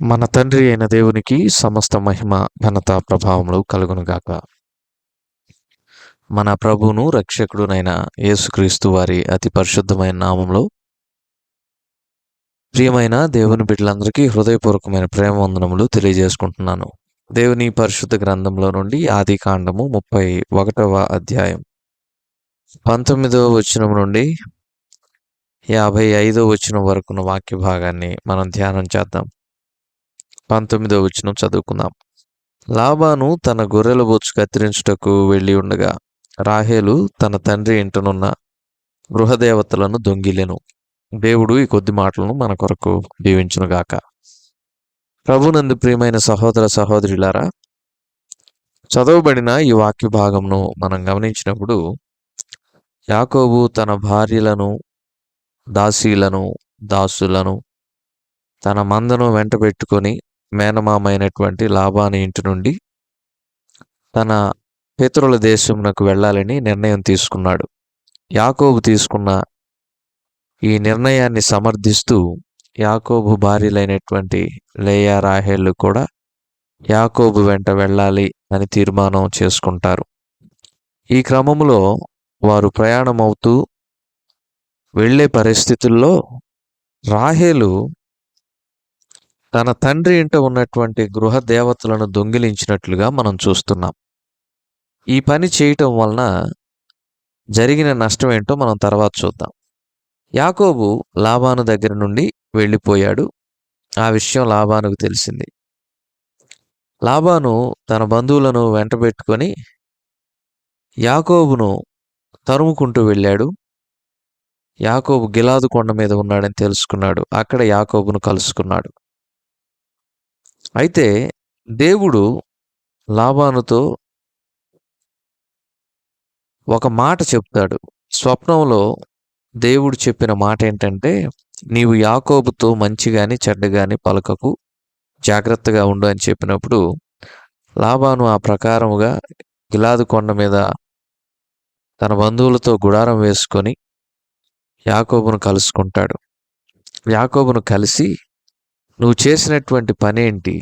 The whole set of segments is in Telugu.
మన తండ్రి అయిన దేవునికి సమస్త మహిమ ఘనత ప్రభావములు కలుగునుగాక. మన ప్రభువును రక్షకుడునైన యేసుక్రీస్తు వారి అతి పరిశుద్ధమైన నామంలో ప్రియమైన దేవుని బిడ్డలందరికీ హృదయపూర్వకమైన ప్రేమ వందనములు తెలియజేసుకుంటున్నాను. దేవుని పరిశుద్ధ గ్రంథంలో నుండి ఆది కాండము ముప్పై ఒకటవ అధ్యాయం పంతొమ్మిదవ వచనం నుండి యాభై ఐదవ వచనం వరకున్న వాక్య భాగాన్ని మనం ధ్యానం చేద్దాం. పంతొమ్మిదో వచనం చదువుకుందాం. లాబాను తన గొర్రెల బొచ్చు కత్తిరించుటకు వెళ్ళి ఉండగా రాహేలు తన తండ్రి ఇంటనున్న గృహదేవతలను దొంగిలెను. దేవుడు ఈ కొద్ది మాటలను మన కొరకు దీవించునుగాక ప్రభునందు ప్రియమైన సహోదర సహోదరులారా చదవబడిన ఈ వాక్య భాగంను మనం గమనించినప్పుడు యాకోబు తన భార్యలను దాసీలను దాసులను తన మందను వెంట పెట్టుకొని మేనమామైనటువంటి లాభాని ఇంటి నుండి తన పితరుల దేశమునకు వెళ్ళాలని నిర్ణయం తీసుకున్నాడు. యాకోబు తీసుకున్న ఈ నిర్ణయాన్ని సమర్థిస్తూ యాకోబు భార్యలైనటువంటి లేయా రాహేళ్ళు కూడా యాకోబు వెంట వెళ్ళాలి అని తీర్మానం చేసుకుంటారు. ఈ క్రమంలో వారు ప్రయాణమవుతూ వెళ్ళే పరిస్థితుల్లో రాహేలు తన తండ్రి ఇంట ఉన్నటువంటి గృహ దేవతలను దొంగిలించినట్లుగా మనం చూస్తున్నాం. ఈ పని చేయటం వలన జరిగిన నష్టం ఏంటో మనం తర్వాత చూద్దాం. యాకోబు లాభాను దగ్గర నుండి వెళ్ళిపోయాడు. ఆ విషయం లాభానుకు తెలిసింది. లాభాను తన బంధువులను వెంటబెట్టుకొని యాకోబును తరుముకుంటూ వెళ్ళాడు. యాకోబు గిలాదు కొండ మీద ఉన్నాడని తెలుసుకున్నాడు. అక్కడ యాకోబును కలుసుకున్నాడు. అయితే దేవుడు లాభానుతో ఒక మాట చెప్తాడు. స్వప్నంలో దేవుడు చెప్పిన మాట ఏంటంటే నీవు యాకోబుతో మంచి గాని చెడ్డ గాని పలకకు జాగ్రత్తగా ఉండు అని చెప్పినప్పుడు లాభాను ఆ ప్రకారముగా గిలాదు కొండ మీద తన బంధువులతో గుడారం వేసుకొని యాకోబును కలుసుకుంటాడు. యాకోబును కలిసి నువ్వు చేసినటువంటి పనేంటి?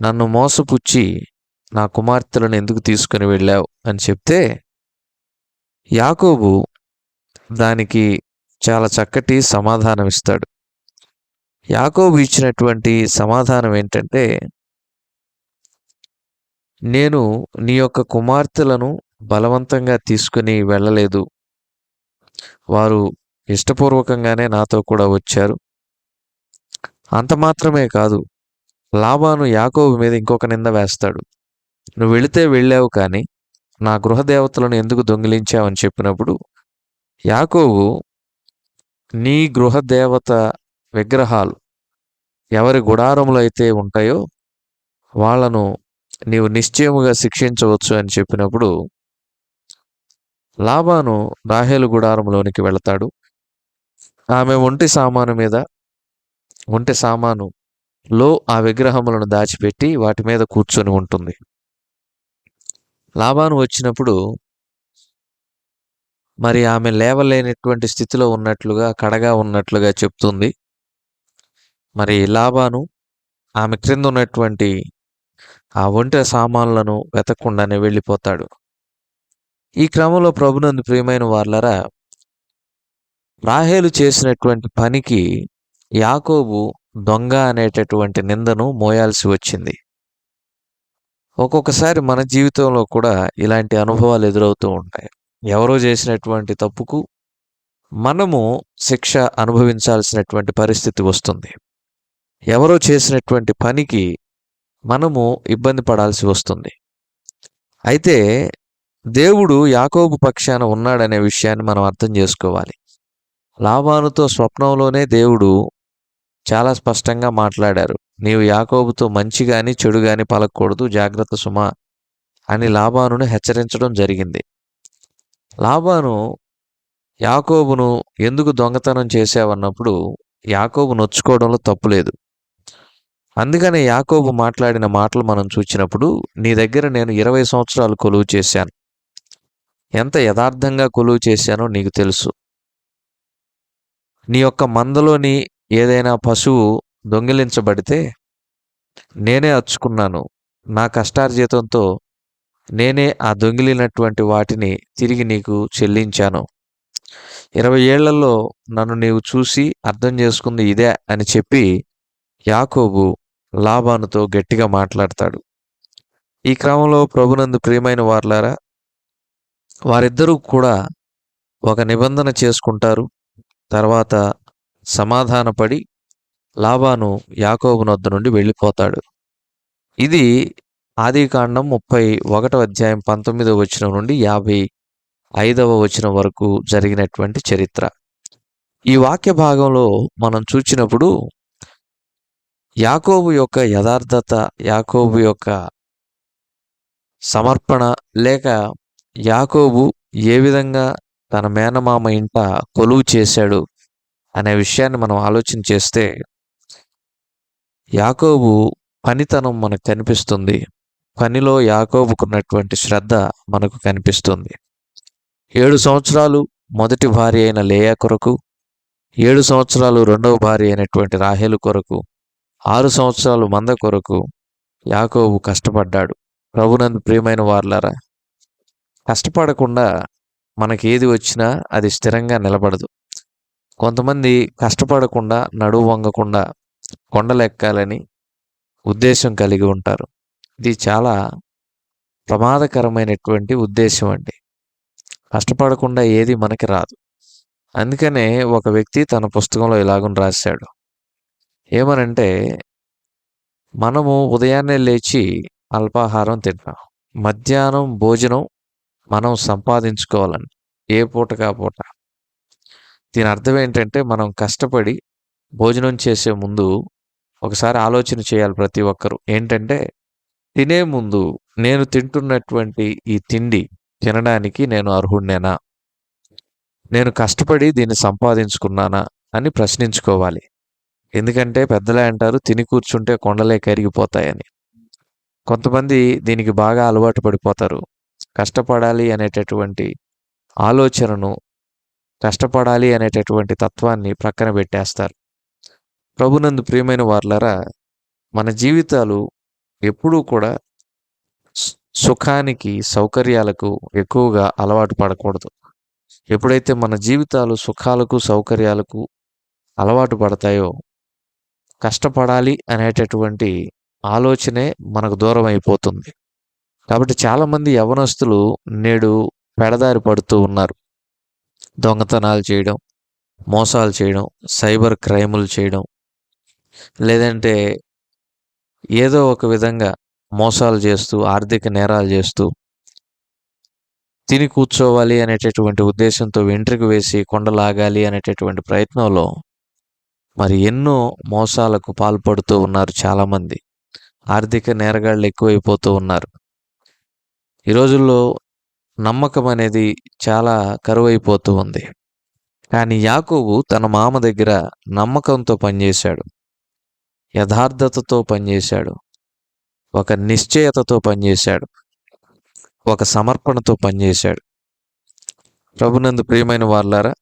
నన్ను మోసపుచ్చి నా కుమార్తెలను ఎందుకు తీసుకుని వెళ్ళావు అని చెప్తే యాకోబు దానికి చాలా చక్కటి సమాధానం ఇస్తాడు యాకోబు ఇచ్చినటువంటి సమాధానం ఏంటంటే నేను నీ యొక్క కుమార్తెలను బలవంతంగా తీసుకుని వెళ్ళలేదు. వారు ఇష్టపూర్వకంగానే నాతో కూడా వచ్చారు. అంత మాత్రమే కాదు. లాభాను యాకోబు మీద ఇంకొక నింద వేస్తాడు. నువ్వు వెళితే వెళ్ళావు కానీ నా గృహదేవతలను ఎందుకు దొంగిలించావని చెప్పినప్పుడు యాకోబు నీ గృహదేవత విగ్రహాలు ఎవరి గుడారములు అయితే ఉంటాయో వాళ్ళను నీవు నిశ్చయముగా శిక్షించవచ్చు అని చెప్పినప్పుడు లాభాను రాహేలు గుడారంలోనికి వెళతాడు. ఆమె ఒంటి సామాను మీద ఒంటె సామాను లో ఆ విగ్రహములను దాచిపెట్టి వాటి మీద కూర్చొని ఉంటుంది. లాభాను వచ్చినప్పుడు మరి ఆమె లేవలేనటువంటి స్థితిలో ఉన్నట్లుగా కడగా ఉన్నట్లుగా చెప్తుంది. మరి లాభాను ఆమె క్రింద ఉన్నటువంటి ఆ ఒంటె సామాన్లను వెతకుండానే వెళ్ళిపోతాడు. ఈ క్రమంలో ప్రభునందు ప్రియమైన వాళ్ళరా రాహేలు చేసినటువంటి పనికి యాకోబు దొంగ అనేటటువంటి నిందను మోయాల్సి వచ్చింది. ఒక్కొక్కసారి మన జీవితంలో కూడా ఇలాంటి అనుభవాలు ఎదురవుతూ ఉంటాయి. ఎవరో చేసినటువంటి తప్పుకు మనము శిక్ష అనుభవించాల్సినటువంటి పరిస్థితి వస్తుంది. ఎవరో చేసినటువంటి పనికి మనము ఇబ్బంది పడాల్సి వస్తుంది. అయితే దేవుడు యాకోబు పక్షాన ఉన్నాడనే విషయాన్ని మనం అర్థం చేసుకోవాలి. లాభానుతో స్వప్నంలోనే దేవుడు చాలా స్పష్టంగా మాట్లాడారు. నీవు యాకోబుతో మంచి గాని చెడు గాని పలకూడదు జాగ్రత్త సుమా అని లాభానును హెచ్చరించడం జరిగింది. లాభాను యాకోబును ఎందుకు దొంగతనం చేశావన్నప్పుడు యాకోబు నొచ్చుకోవడంలో తప్పులేదు అందుకనే యాకోబు మాట్లాడిన మాటలు మనం చూచినప్పుడు నీ దగ్గర నేను ఇరవై సంవత్సరాలు కొలువు చేశాను. ఎంత యథార్థంగా కొలువు చేశానో నీకు తెలుసు. నీ యొక్క మందలోని ఏదైనా పశువు దొంగిలించబడితే నేనే అచ్చుకున్నాను. నా కష్టార్జితంతో నేనే ఆ దొంగిలినటువంటి వాటిని తిరిగి నీకు చెల్లించాను. ఇరవై ఏళ్ళలో నన్ను నీవు చూసి అర్థం చేసుకుంది ఇదే అని చెప్పి యాకోబు లాభానుతో గట్టిగా మాట్లాడతాడు. ఈ క్రమంలో ప్రభునందు ప్రియమైన వార్లారా వారిద్దరూ కూడా ఒక నిబంధన చేసుకుంటారు. తర్వాత సమాధానపడి లాబాను యాకోబునొద్ద నుండి వెళ్ళిపోతాడు. ఇది ఆదికాండం ముప్పై ఒకటవ అధ్యాయం పంతొమ్మిదవ వచనం నుండి యాభై ఐదవ వచనం వరకు జరిగినటువంటి చరిత్ర. ఈ వాక్య భాగంలో మనం చూచినప్పుడు యాకోబు యొక్క యథార్థత యాకోబు యొక్క సమర్పణ లేక యాకోబు ఏ విధంగా తన మేనమామ ఇంట కొలువు చేశాడు అనే విషయాన్ని మనం ఆలోచన చేస్తే యాకోబు పనితనం మనకు కనిపిస్తుంది. పనిలో యాకోబుకున్నటువంటి శ్రద్ధ మనకు కనిపిస్తుంది. ఏడు సంవత్సరాలు మొదటి భార్య అయిన లేయా కొరకు ఏడు సంవత్సరాలు రెండవ భార్య అయినటువంటి రాహేలు కొరకు ఆరు సంవత్సరాలు మంద కొరకు యాకోబు కష్టపడ్డాడు. ప్రభునందు ప్రియమైన వార్లారా కష్టపడకుండా మనకి ఏది వచ్చినా అది స్థిరంగా నిలబడదు. కొంతమంది కష్టపడకుండా నడువు వంగకుండా కొండలెక్కాలని ఉద్దేశం కలిగి ఉంటారు. ఇది చాలా ప్రమాదకరమైనటువంటి ఉద్దేశం అండి. కష్టపడకుండా ఏది మనకి రాదు. అందుకనే ఒక వ్యక్తి తన పుస్తకంలో ఇలాగుని రాశాడు. ఏమనంటే మనము ఉదయాన్నే లేచి అల్పాహారం తింటాం. మధ్యాహ్నం భోజనం మనం సంపాదించుకోవాలని ఏ పూటకా పూట. దీని అర్థం ఏంటంటే మనం కష్టపడి భోజనం చేసే ముందు ఒకసారి ఆలోచన చేయాలి ప్రతి ఒక్కరు. ఏంటంటే తినే ముందు నేను తింటున్నటువంటి ఈ తిండి తినడానికి నేను అర్హుడినేనా నేను కష్టపడి దీన్ని సంపాదించుకున్నానా అని ప్రశ్నించుకోవాలి. ఎందుకంటే పెద్దలే అంటారు తిని కూర్చుంటే కొండలే కరిగిపోతాయని. కొంతమంది దీనికి బాగా అలవాటు పడిపోతారు. కష్టపడాలి అనేటటువంటి ఆలోచనను కష్టపడాలి అనేటటువంటి తత్వాన్ని ప్రక్కన పెట్టేస్తారు. ప్రభునందు ప్రియమైన వార్లరా మన జీవితాలు ఎప్పుడూ కూడా సుఖానికి సౌకర్యాలకు ఎక్కువగా అలవాటు పడకూడదు. ఎప్పుడైతే మన జీవితాలు సుఖాలకు సౌకర్యాలకు అలవాటు పడతాయో కష్టపడాలి అనేటటువంటి ఆలోచనే మనకు దూరం అయిపోతుంది కాబట్టి చాలామంది యవనస్తులు నేడు పెడదారి పడుతూ ఉన్నారు. దొంగతనాలు చేయడం మోసాలు చేయడం సైబర్ క్రైములు చేయడం లేదంటే ఏదో ఒక విధంగా మోసాలు చేస్తూ ఆర్థిక నేరాలు చేస్తూ తిని కూర్చోవాలి అనేటటువంటి ఉద్దేశంతో వెంట్రుకు వేసి కొండలాగాలి అనేటటువంటి ప్రయత్నంలో మరి ఎన్నో మోసాలకు పాల్పడుతూ ఉన్నారు చాలామంది. ఆర్థిక నేరగాళ్ళు ఎక్కువైపోతూ ఉన్నారు. ఈ రోజుల్లో నమ్మకం అనేది చాలా కరువైపోతూ ఉంది. కానీ యాకోబు తన మామ దగ్గర నమ్మకంతో పనిచేశాడు. యథార్థతతో పనిచేశాడు. ఒక నిశ్చయతతో పనిచేశాడు. ఒక సమర్పణతో పనిచేశాడు. ప్రభునందు ప్రియమైన వాళ్ళారా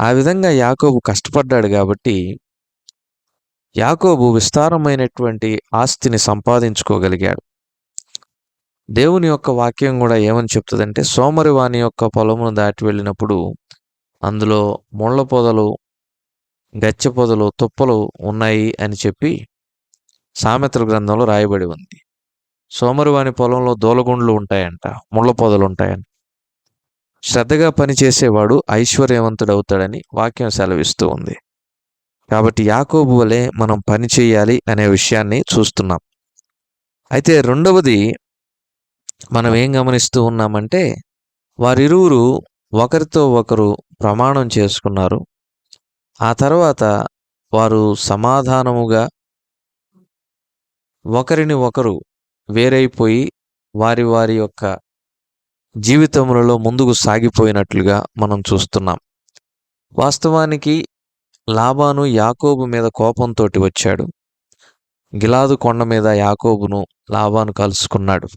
ఆ విధంగా యాకోబు కష్టపడ్డాడు కాబట్టి యాకోబు విస్తారమైనటువంటి ఆస్తిని సంపాదించుకోగలిగాడు. దేవుని యొక్క వాక్యం కూడా ఏమని చెప్తుందంటే సోమరివాణి యొక్క పొలమును దాటి వెళ్ళినప్పుడు అందులో ముళ్ళ పొదలు గచ్చ పొదలు తుప్పలు ఉన్నాయి అని చెప్పి సామెతల గ్రంథంలో రాయబడి ఉంది. సోమరివాణి పొలంలో దూలగుండ్లు ఉంటాయంట ముళ్ళ పొదలు ఉంటాయంట శ్రద్ధగా పనిచేసేవాడు ఐశ్వర్యవంతుడవుతాడని వాక్యం సెలవిస్తూ ఉంది. కాబట్టి యాకోబు వలె మనం పని చేయాలి అనే విషయాన్ని చూస్తున్నాం. అయితే రెండవది మనం ఏం గమనిస్తూ ఉన్నామంటే వారిరువురు ఒకరితో ఒకరు ప్రమాణం చేసుకున్నారు. ఆ తర్వాత వారు సమాధానముగా ఒకరిని ఒకరు వేరైపోయి వారి వారి యొక్క జీవితములలో ముందుకు సాగిపోయినట్లుగా మనం చూస్తున్నాం. వాస్తవానికి లాబాను యాకోబు మీద కోపంతో వచ్చాడు. గిలాదు కొండ మీద యాకోబును లాబాను కలుసుకున్నాడు.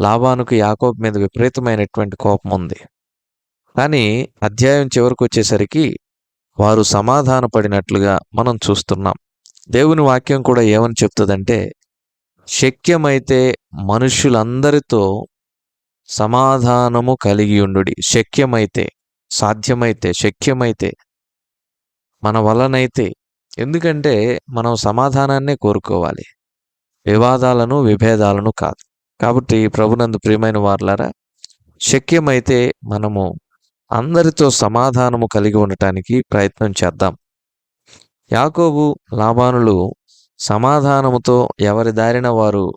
లాభానికి యాకోబ్ మీద విపరీతమైనటువంటి కోపం ఉంది. కానీ అధ్యాయం చివరికి వచ్చేసరికి వారు సమాధానపడినట్లుగా మనం చూస్తున్నాం. దేవుని వాక్యం కూడా ఏమని చెప్తుందంటే శక్యమైతే మనుషులందరితో సమాధానము కలిగి ఉండుడి. శక్యమైతే సాధ్యమైతే శక్యమైతే మన వలనైతే. ఎందుకంటే మనం సమాధానాన్నే కోరుకోవాలి. వివాదాలను విభేదాలను కాదు. కాబట్టి ప్రభునందు ప్రియమైన వార్లారా శక్యమైతే మనము అందరితో సమాధానము కలిగి ఉండటానికి ప్రయత్నం చేద్దాం. యాకోబు లాభానులు సమాధానముతో ఎవరి దారిన వారు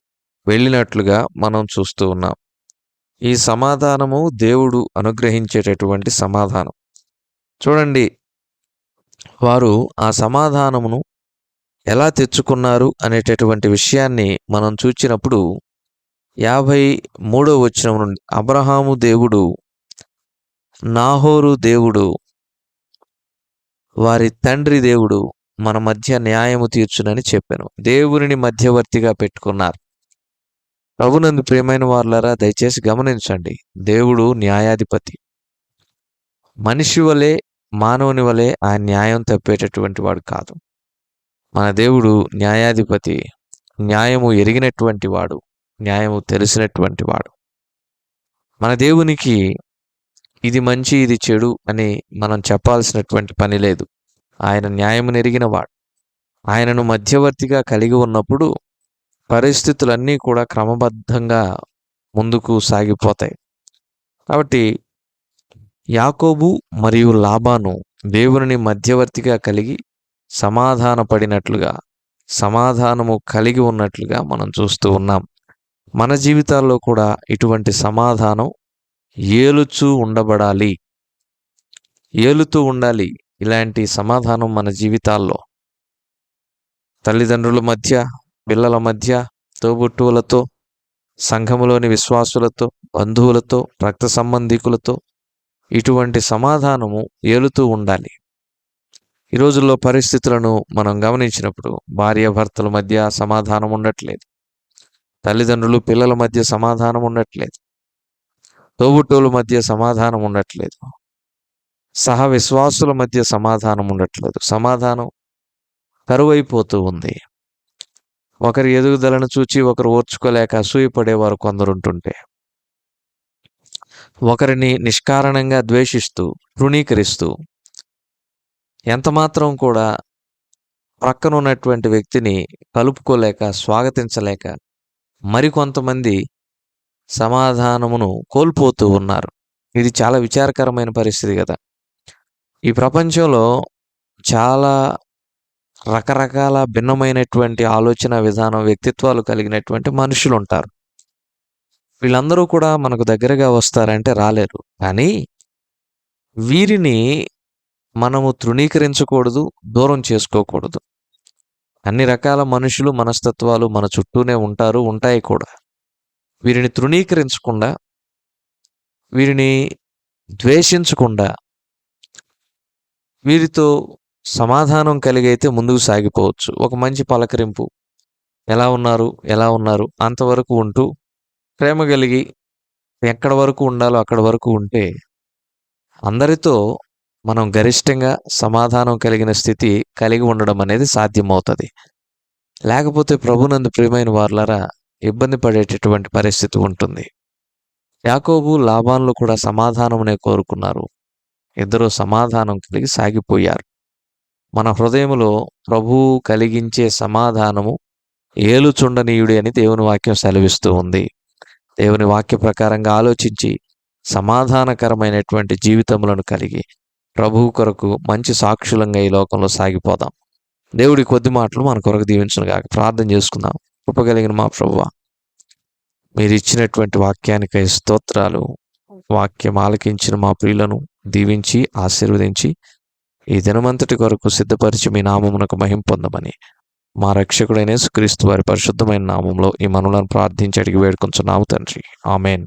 వెళ్ళినట్లుగా మనం చూస్తూ ఉన్నాం. ఈ సమాధానము దేవుడు అనుగ్రహించేటటువంటి సమాధానం. చూడండి వారు ఆ సమాధానమును ఎలా తెచ్చుకున్నారు అనేటటువంటి విషయాన్ని మనం చూచినప్పుడు యాభై మూడో వచనం నుండి అబ్రహాము దేవుడు నాహోరు దేవుడు వారి తండ్రి దేవుడు మన మధ్య న్యాయము తీర్చునని చెప్పాను. దేవునిని మధ్యవర్తిగా పెట్టుకున్నారు. ప్రభునందు ప్రియమైన వార్లరా దయచేసి గమనించండి దేవుడు న్యాయాధిపతి. మనిషి వలె మానవుని వలె ఆ న్యాయం తప్పేటటువంటి వాడు కాదు. మన దేవుడు న్యాయాధిపతి న్యాయము ఎరిగినటువంటి వాడు. న్యాయము తెలిసినటువంటి వాడు. మన దేవునికి ఇది మంచి ఇది చెడు అని మనం చెప్పాల్సినటువంటి పని లేదు. ఆయన న్యాయము నెరిగిన వాడు. ఆయనను మధ్యవర్తిగా కలిగి ఉన్నప్పుడు పరిస్థితులన్నీ కూడా క్రమబద్ధంగా ముందుకు సాగిపోతాయి. కాబట్టి యాకోబు మరియు లాబాను దేవుని మధ్యవర్తిగా కలిగి సమాధానపడినట్లుగా సమాధానము కలిగి ఉన్నట్లుగా మనం చూస్తూ ఉన్నాం. మన జీవితాల్లో కూడా ఇటువంటి సమాధానం ఏలుచూ ఉండబడాలి. ఏలుతూ ఉండాలి ఇలాంటి సమాధానం మన జీవితాల్లో. తల్లిదండ్రుల మధ్య పిల్లల మధ్య తోబుట్టువులతో సంఘములోని విశ్వాసులతో బంధువులతో రక్త సంబంధికులతో ఇటువంటి సమాధానము ఏలుతూ ఉండాలి. ఈ రోజుల్లో పరిస్థితులను మనం గమనించినప్పుడు భార్య భర్తల మధ్య సమాధానం ఉండట్లేదు. తల్లిదండ్రులు పిల్లల మధ్య సమాధానం ఉండట్లేదు. తోబుట్టువుల మధ్య సమాధానం ఉండట్లేదు. సహ విశ్వాసుల మధ్య సమాధానం ఉండట్లేదు. సమాధానం కరువైపోతూ ఉంది. ఒకరి ఎదుగుదలను చూచి ఒకరు ఓర్చుకోలేక అసూయపడేవారు కొందరు ఉంటుంటే ఒకరిని నిష్కారణంగా ద్వేషిస్తూ తృణీకరిస్తూ ఎంతమాత్రం కూడా ప్రక్కనున్నటువంటి వ్యక్తిని కలుపుకోలేక స్వాగతించలేక మరికొంతమంది సమాధానమును కోల్పోతూ ఉన్నారు. ఇది చాలా విచారకరమైన పరిస్థితి కదా. ఈ ప్రపంచంలో చాలా రకరకాల భిన్నమైనటువంటి ఆలోచన విధానం వ్యక్తిత్వాలు కలిగినటువంటి మనుషులు ఉంటారు వీళ్ళందరూ కూడా మనకు దగ్గరగా వస్తారంటే రాలేరు. కానీ వీరిని మనము తృణీకరించకూడదు దూరం చేసుకోకూడదు. అన్ని రకాల మనుషులు మనస్తత్వాలు మన చుట్టూనే ఉంటారు ఉంటాయి కూడా. వీరిని తృణీకరించకుండా వీరిని ద్వేషించకుండా వీరితో సమాధానం కలిగైతే ముందుకు సాగిపోవచ్చు. ఒక మంచి పలకరింపు. ఎలా ఉన్నారు? ఎలా ఉన్నారు? అంతవరకు ఉంటూ ప్రేమ కలిగి ఎక్కడ వరకు ఉండాలో అక్కడ వరకు ఉంటే అందరితో మనం గరిష్టంగా సమాధానం కలిగిన స్థితి కలిగి ఉండడం అనేది సాధ్యమవుతుంది. లేకపోతే ప్రభునందు ప్రియమైన వార్లరా ఇబ్బంది పడేటటువంటి పరిస్థితి ఉంటుంది. యాకోబు లాభాన్లు కూడా సమాధానమునే కోరుకున్నారు. ఇద్దరు సమాధానం కలిగి సాగిపోయారు. మన హృదయములో ప్రభువు కలిగించే సమాధానము ఏలుచుండనీయుడి అని దేవుని వాక్యం సెలవిస్తూ ఉంది. దేవుని వాక్య ప్రకారంగా ఆలోచించి సమాధానకరమైనటువంటి జీవితములను కలిగి ప్రభువు కొరకు మంచి సాక్షులంగా ఈ లోకంలో సాగిపోదాం. దేవుడి కొద్ది మాటలు మన కొరకు దీవించను కాక ప్రార్థన చేసుకుందాం. కృపగలిగిన మా ప్రభువ మీరు ఇచ్చినటువంటి వాక్యానికై స్తోత్రాలు వాక్యం ఆలకించిన మా ప్రియులను దీవించి ఆశీర్వదించి ఈ దినమంతటి కొరకు సిద్ధపరిచి మీ నామమునకు మహిం పొందమని మా రక్షకుడైన సుక్రీస్తు వారి పరిశుద్ధమైన నామంలో ఈ మనులను ప్రార్థించి అడిగి వేడుకొంచున్నాము తండ్రి. ఆమెన్.